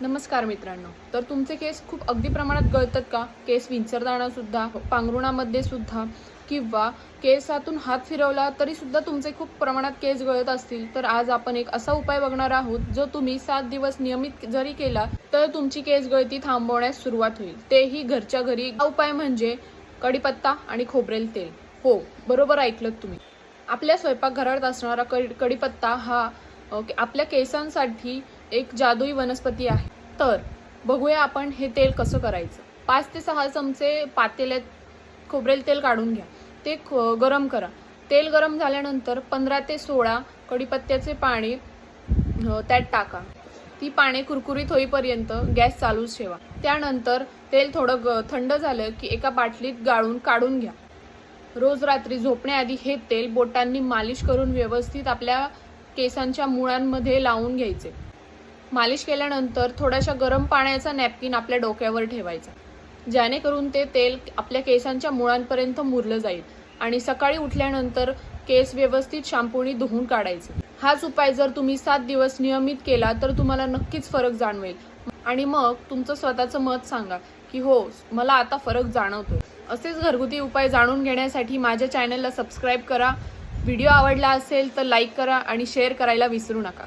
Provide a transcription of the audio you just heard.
नमस्कार मित्रांनो. तर तुमचे केस खूप अगदी प्रमाणात गळतात का? केस विंचरताना सुद्धा पांघरुणामध्ये सुद्धा किंवा केसातून हात फिरवला तरी सुद्धा तुमचे खूप प्रमाणात केस गळत असतील. तर आज आपण एक असा उपाय बघणार आहोत जो तुम्ही सात दिवस नियमित जरी केला तर तुमची केस गळती थांबवण्यास सुरुवात होईल. तेही घरच्या घरी. उपाय म्हणजे कढीपत्ता आणि खोबरेल तेल. हो बरोबर ऐकलं तुम्ही. आपल्या स्वयंपाकघरात असणारा कढी कढीपत्ता हा आपल्या केसांसाठी एक जादुई वनस्पती आहे. तर बघूया आपण हे तेल कसं करायचं. पाच ते सहा चमचे पातेल्यात खोबरेल तेल काढून घ्या. ते ख- गरम करा. तेल गरम झाल्यानंतर पंधरा ते सोळा कढीपत्त्याचे पाणी त्यात टाका. ती पाने कुरकुरीत होईपर्यंत गॅस चालूच ठेवा. त्यानंतर तेल थोडं ग थंड झालं की एका बाटलीत गाळून काढून घ्या. रोज रात्री झोपण्याआधी हे तेल बोटांनी मालिश करून व्यवस्थित आपल्या केसांच्या मुळांमध्ये लावून घ्यायचे. मालिश केल्यानंतर थोड्याशा गरम पाण्याचा नॅपकिन आपल्या डोक्यावर ठेवायचा. जेणेकरून ते तेल आपल्या केसांच्या मुळांपर्यंत मुरलं जाईल आणि सकाळी उठल्यानंतर केस व्यवस्थित शॅम्पूनी धुवून काढायचे. हाच उपाय जर तुम्ही सात दिवस नियमित केला तर तुम्हाला नक्कीच फरक जाणवेल. आणि मग तुमचं स्वतःचं मत सांगा की हो मला आता फरक जाणवतोय. असेच घरगुती उपाय जाणून घेण्यासाठी माझ्या चॅनलला सबस्क्राईब करा. व्हिडिओ आवडला असेल तर लाईक करा आणि शेअर करायला विसरू नका.